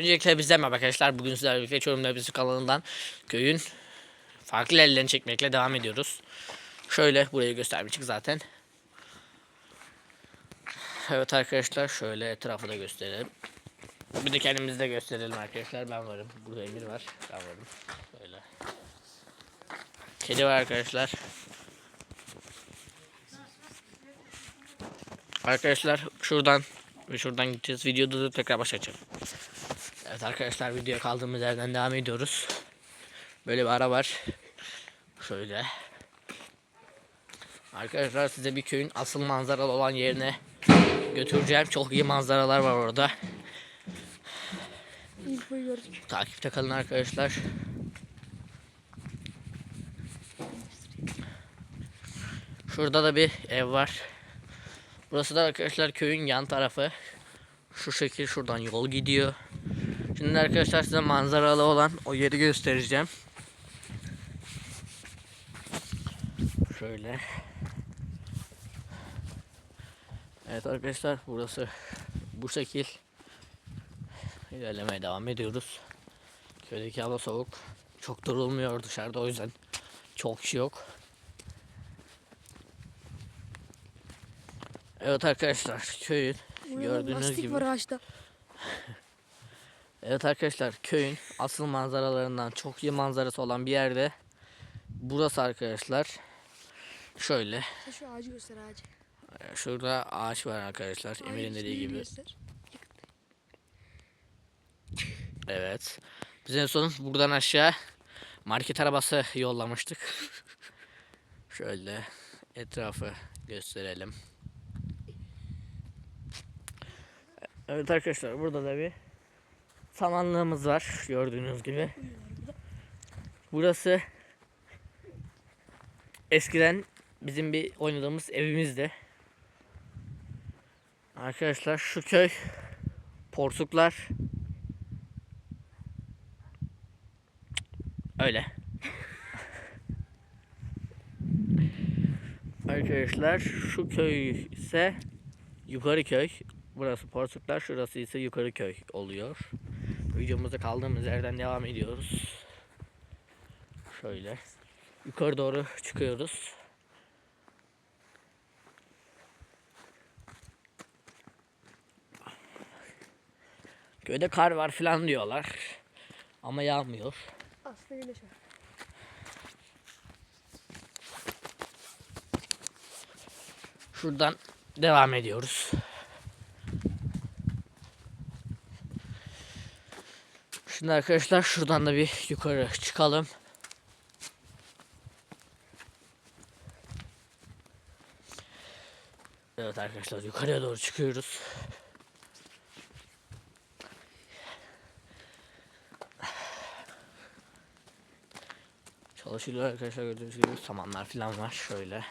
Öncelikle bizden merhaba arkadaşlar. Bugün sizlerle birlikte Çorum Nebisi kanalından köyün farklı yerlerini çekmekle devam ediyoruz. Şöyle burayı göstermiştik zaten. Evet arkadaşlar şöyle etrafı da gösterelim. Bir de kendimizi de gösterelim arkadaşlar. Ben varım. Burada Emir var. Ben varım. Böyle. Kedi var arkadaşlar. Arkadaşlar şuradan ve şuradan gideceğiz. Videoda da tekrar başlayacağım. Evet arkadaşlar videoya kaldığımız yerden devam ediyoruz. Böyle bir ara var. Şöyle. Arkadaşlar size bir köyün asıl manzaralı olan yerine götüreceğim. Çok iyi manzaralar var orada. Takipte kalın arkadaşlar. Şurada da bir ev var. Burası da arkadaşlar köyün yan tarafı. Şu şekil şuradan yol gidiyor. Şimdi arkadaşlar size manzaralı olan o yeri göstereceğim. Şöyle. Evet arkadaşlar burası bu şekil. İlerlemeye devam ediyoruz. Köydeki hava soğuk. Çok durulmuyor dışarıda o yüzden çok kişi yok. Evet arkadaşlar köyün gördüğünüz lastik gibi. var ağaçta. Evet arkadaşlar köyün asıl manzaralarından çok iyi manzarası olan bir yerde. Burası arkadaşlar. Şöyle. Şu ağacı göster ağacı. Şurada ağaç var arkadaşlar. Emir'in Ağacın dediği gibi. göster. Evet. Biz en son buradan aşağı market arabası yollamıştık. Şöyle etrafı gösterelim. Evet arkadaşlar burada da bir samanlığımız var gördüğünüz gibi. Burası eskiden bizim bir oynadığımız evimizdi. Arkadaşlar şu köy Porsuklar Öyle. Arkadaşlar şu köy ise yukarı köy. Burası Porsuklar, şurası ise yukarı köy oluyor. Videomuzda kaldığımız yerden devam ediyoruz. Şöyle. Yukarı doğru çıkıyoruz. Köyde kar var falan diyorlar. Ama yağmıyor. Aslında güneş var. Şuradan devam ediyoruz. Şimdi arkadaşlar şuradan da bir yukarı çıkalım. Evet arkadaşlar yukarıya doğru çıkıyoruz. Çalışılıyor arkadaşlar gördüğünüz gibi samanlar falan var şöyle.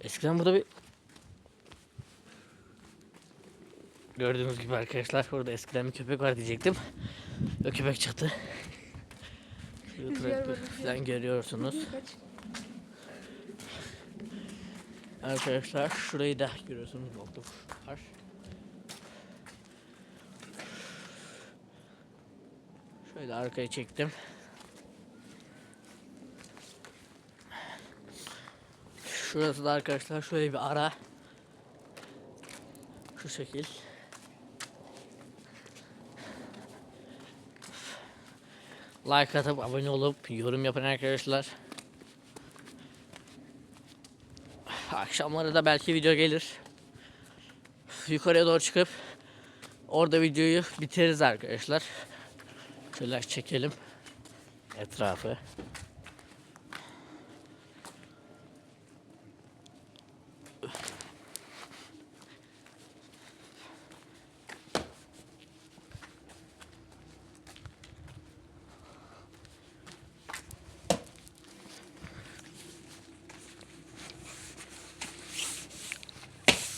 Eskiden burada bir Gördüğünüz gibi arkadaşlar burada eskiden bir köpek var diyecektim. O köpek çıktı. Şurada traktör falan görüyorsunuz. Arkadaşlar şurayı da görüyorsunuz bokluk var. Şöyle arkaya çektim. Şurası da arkadaşlar şöyle bir ara. Şu şekil. Like atıp abone olup yorum yapın arkadaşlar. Akşamları da belki video gelir. Yukarıya doğru çıkıp orada videoyu bitiririz arkadaşlar. Şöyle çekelim etrafı.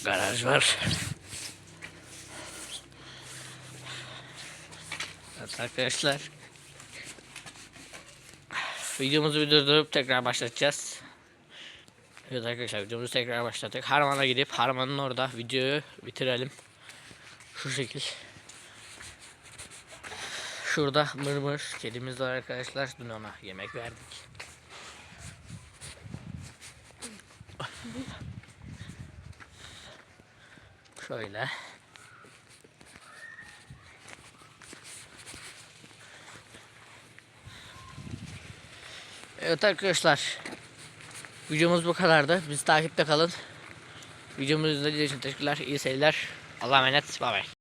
Garaj var. Evet arkadaşlar. Videomuzu bir durdurup tekrar başlatacağız. Evet arkadaşlar videomuzu tekrar başlattık. Harman'a gidip Harman'ın orada videoyu bitirelim. Şu şekil. Şurada mırmır kedimiz var arkadaşlar. Dün ona yemek verdik. Şöyle. Evet arkadaşlar. Videomuz bu kadardı. Biz takipte kalın. Videomuzu izlediğiniz için teşekkürler. İyi seyirler. Allah'a emanet. Bay bay.